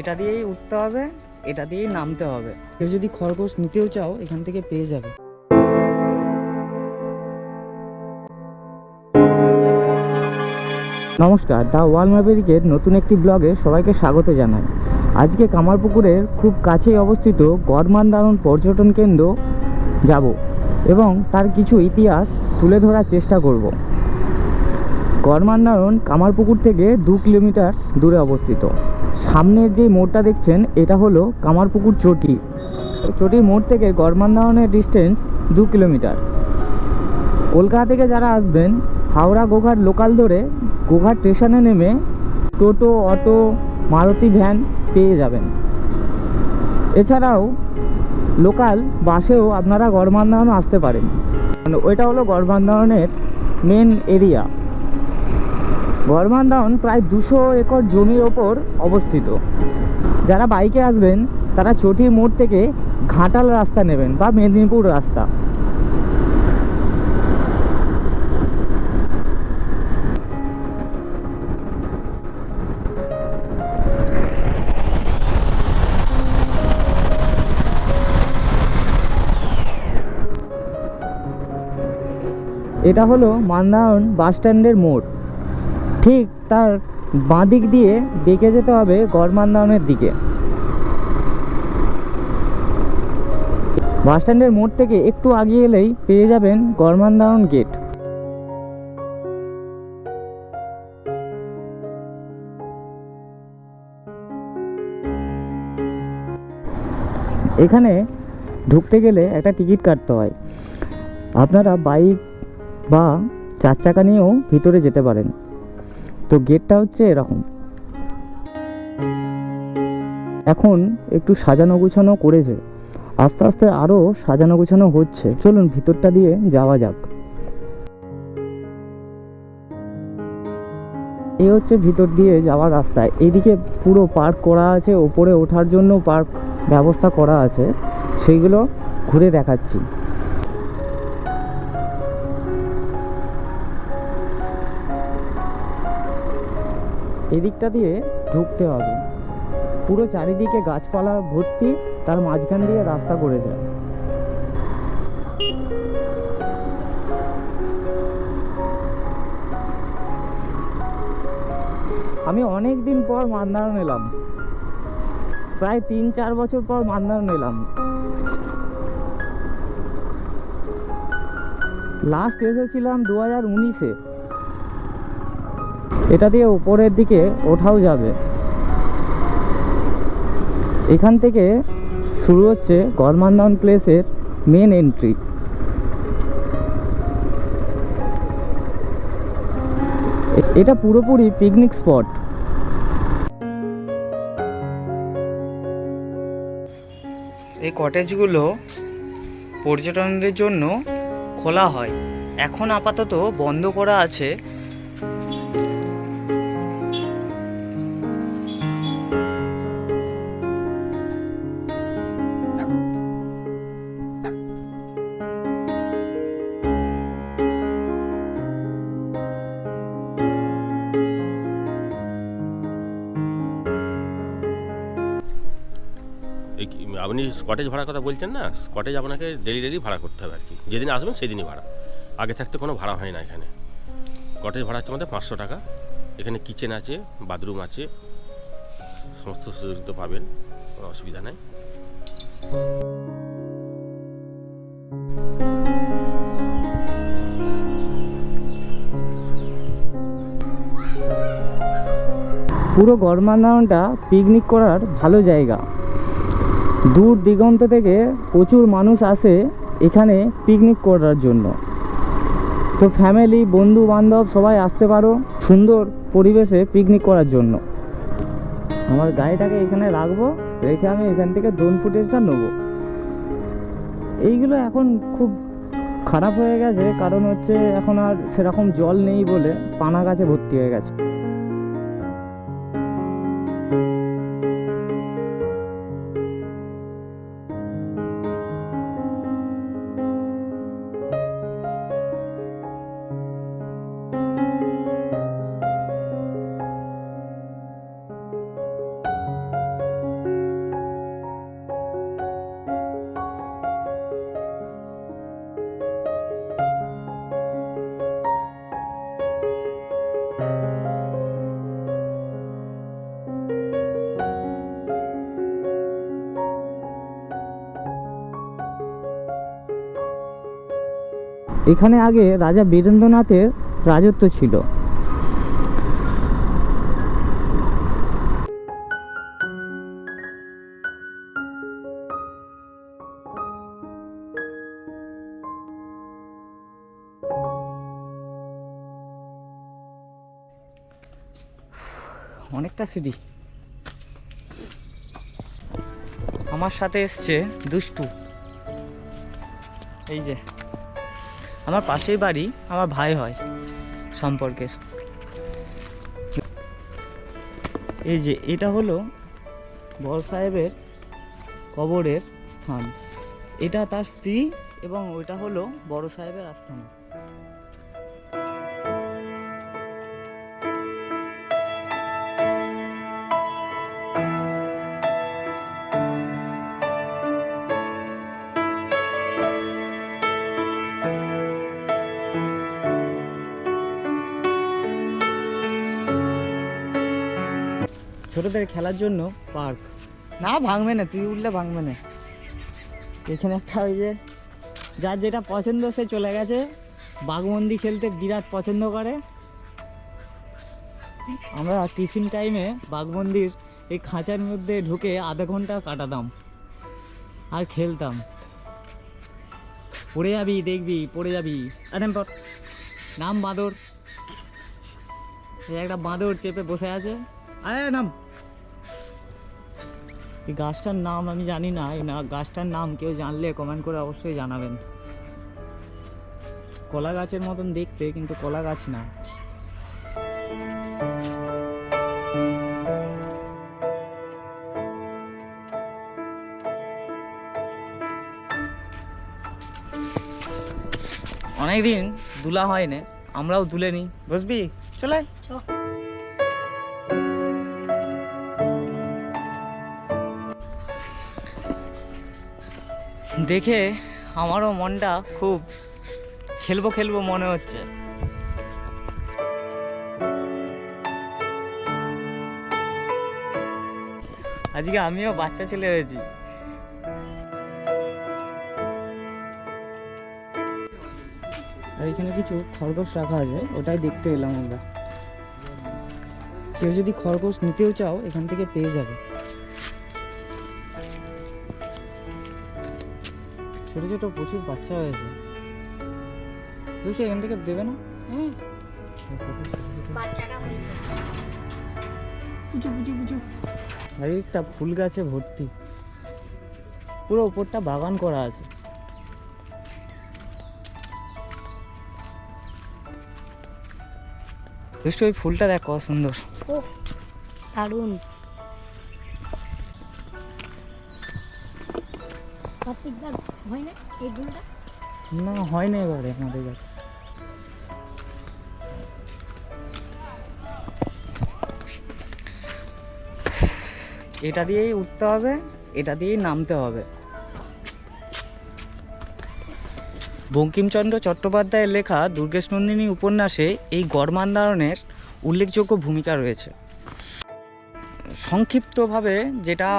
এটা দিয়েই উঠতে হবে, এটা দিয়েই নামতে হবে। কেউ যদি খরগোশ নিতেও চাও, এখান থেকে পেয়ে যাবে। নমস্কার দা ওয়াল ম্যাভেরিকের নতুন একটি ব্লগে সবাইকে স্বাগত জানাই। আজকে কামারপুকুরের খুব কাছেই অবস্থিত গড়মান দারুণ পর্যটন কেন্দ্র যাব এবং তার কিছু ইতিহাস তুলে ধরার চেষ্টা করব। গড়মান্দারণ কামারপুকুর থেকে দু কিলোমিটার দূরে অবস্থিত। সামনের যে মোড়টা দেখছেন, এটা হলো কামারপুকুর চটি। চটির মোড় থেকে গড়মান্দারণের ডিস্টেন্স দু কিলোমিটার। কলকাতা থেকে যারা আসবেন, হাওড়া গোঘাট লোকাল ধরে গোঘাট স্টেশনে নেমে টোটো, অটো, মারুতি ভ্যান পেয়ে যাবেন। এছাড়াও লোকাল বাসেও আপনারা গড়মান্দারণ আসতে পারেন। ওইটা হলো গড়মান্দারণের মেন এরিয়া গড়মান্দারণ প্রায় দুশো একর জমির ওপর অবস্থিত। যারা বাইকে আসবেন, তারা চটির মোড় থেকে ঘাটাল রাস্তা নেবেন বা মেদিনীপুর রাস্তা। এটা হলো মান্দারণ বাস স্ট্যান্ডের মোড়। ঠিক তার বাঁ দিক দিয়ে বেঁকে যেতে হবে গড়মান্দারণের দিকে। বাস স্ট্যান্ডের মোড় থেকে একটু আগিয়ে এলেই পেয়ে যাবেন গড়মান্দারণ গেট। এখানে ঢুকতে গেলে একটা টিকিট কাটতে হয়। আপনারা বাইক বা চার চাকা নিয়েও ভিতরে যেতে পারেন। তো গেটটা হচ্ছে এরকম। এখন একটু সাজানো গুছানো করেছে। আস্তে আস্তে আরও সাজানো গুছানো হচ্ছে। চলুন ভিতরটা দিয়ে যাওয়া যাক। এই হচ্ছে ভিতর দিয়ে যাওয়ার রাস্তা। এদিকে পুরো পার্ক করা আছে। ওপরে ওঠার জন্য পার্ক ব্যবস্থা করা আছে। সেইগুলো ঘুরে দেখাচ্ছি। এদিকটা দিয়ে ঢুকতে হবে। পুরো চারিদিকে গাছপালা ভর্তি, তার মাঝখান দিয়ে রাস্তা করেছে আমি অনেক দিন পর মান্দারণ এলাম প্রায় তিন চার বছর পর মান্দারণ এলাম লাস্ট এসেছিলাম দু হাজার উনিশে। এটা দিয়ে উপরের দিকে ওঠাও যাবে। এখান থেকে শুরু হচ্ছে গরমান্দান প্লেসের মেন এন্ট্রি এটা পুরোপুরি পিকনিক স্পট এই কটেজগুলো পর্যটনদের জন্য খোলা হয়। এখন আপাতত বন্ধ করা আছে আপনি স্কটেজ ভাড়ার কথা বলছেন না, স্কটেজ আপনাকে ডেলি ডেলি ভাড়া করতে হবে আর কি। যেদিন আসবেন সেদিনই ভাড়া। আগে থাকতে কোনো ভাড়া হয় না এখানে। কটেজ ভাড়া হচ্ছে আমাদের পাঁচশো টাকা। এখানে কিচেন আছে, বাথরুম আছে, সমস্ত সুযোগ তো পাবেন, কোনো অসুবিধা নাই। পুরো গড়মান্দারণটা পিকনিক করার ভালো জায়গা। দূর দিগন্ত থেকে প্রচুর মানুষ আসে এখানে পিকনিক করার জন্য। তো ফ্যামিলি বন্ধু, বান্ধব সবাই আসতে পারো সুন্দর পরিবেশে পিকনিক করার জন্য। আমার গাড়িটাকে এখানে রাখব, রেখে আমি এখান থেকে ড্রোন ফুটেজটা নেব। এইগুলো এখন খুব খারাপ হয়ে গেছে, কারণ হচ্ছে এখন আর সেরকম জল নেই বলে পানা গাছে ভর্তি হয়ে গেছে। এখানে আগে রাজা বীরেন্দ্রনাথের রাজত্ব ছিল। অনেকটা সিঁড়ি। আমার সাথে এসছে দুষ্টু। এই যে। আমার পাশেই বাড়ি আমার ভাই হয় সম্পর্কে। এই যে, এটা হলো বড় সাহেবের কবরের স্থান। এটা তার স্ত্রী এবং ওইটা হলো বড় সাহেবের আস্থানা ছোটদের খেলার জন্য পার্ক। না, ভাঙবে না, তুই উঠলে ভাঙবে না। এখানে একটা ওই যে, যার যেটা পছন্দ সে চলে গেছে। বাঘমন্দি খেলতে বিরাট পছন্দ করে। আমরা টিফিন টাইমে বাঘমন্দির এই খাঁচার মধ্যে ঢুকে আধা ঘণ্টা কাটাতাম আর খেলতাম। পড়ে যাবি, দেখবি, পড়ে যাবি। আরে নাম বাঁদর। একটা বাঁদর চেপে বসে আছে। আরে নাম। এই গাছটার নাম আমি জানি না, এই না গাছটার নাম কেউ জানলে কমেন্ট করে অবশ্যই জানাবেন। কলা গাছের মতন দেখতে, কিন্তু কলা গাছ না। অনেকদিন দুলা হয় না আমরাও দুলে নি। বুঝবি চলে দেখে আমারও মনটা খুব খেলব খেলব মনে হচ্ছে। আজকে আমিও বাচ্চা ছেলে হয়েছি। আর এখানে কিছু খরগোশ রাখা আছে, ওটাই দেখতে এলাম আমরা। কেউ যদি খরগোশ নিতেও চাও, এখান থেকে পেয়ে যাবে। ছোট ছোট প্রচুর বাচ্চা হয়েছে। তুই এখান থেকে দেবে না? একটা ফুল গাছে ভর্তি। পুরো উপরটা বাগান করা আছে। দুষ্টু ওই ফুলটা দেখ কত সুন্দর। ও দারুণ। না না, হয় না এবারে আমাদের কাছে। এটা দিয়েই উঠতে হবে, এটা দিয়েই নামতে হবে। বঙ্কিমচন্দ্র চট্টোপাধ্যায়ের লেখা দুর্গেশ নন্দিনী উপন্যাসে এই গড়মান্দারণের উল্লেখযোগ্য ভূমিকা রয়েছে। সংক্ষিপ্তভাবে যেটা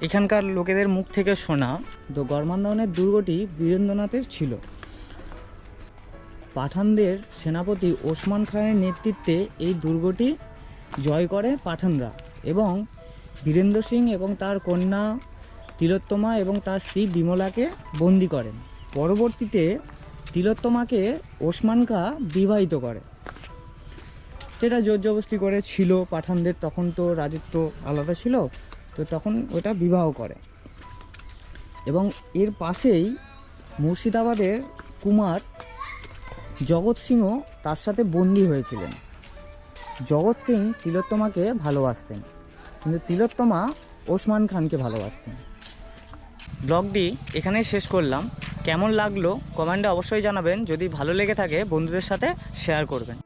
এখানকার লোকেদের মুখ থেকে শোনা, তো গড়মান্দারণের দুর্গটি বীরেন্দ্রনাথের ছিল। পাঠানদের সেনাপতি ওসমান খানের নেতৃত্বে এই দুর্গটি জয় করে পাঠানরা এবং বীরেন্দ্র সিং এবং তার কন্যা তিলোত্তমা এবং তার স্ত্রী বিমলাকে বন্দি করেন। পরবর্তীতে তিলোত্তমাকে ওসমান খা বিবাহিত করে। যেটা জোর জবস্তি করে ছিল পাঠানদের, তখন তো রাজত্ব আলাদা ছিল। তো তখন ওটা বিবাহ করে। এবং এর পাশেই মুর্শিদাবাদের কুমার জগৎ সিংও তার সাথে বন্দি হয়েছিলেন। জগৎ সিং তিলোত্তমাকে ভালোবাসতেন, কিন্তু তিলোত্তমা ওসমান খানকে ভালোবাসতেন। ব্লগটি এখানেই শেষ করলাম। কেমন লাগল কমেন্টে অবশ্যই জানাবেন। যদি ভালো লেগে থাকে, বন্ধুদের সাথে শেয়ার করবেন।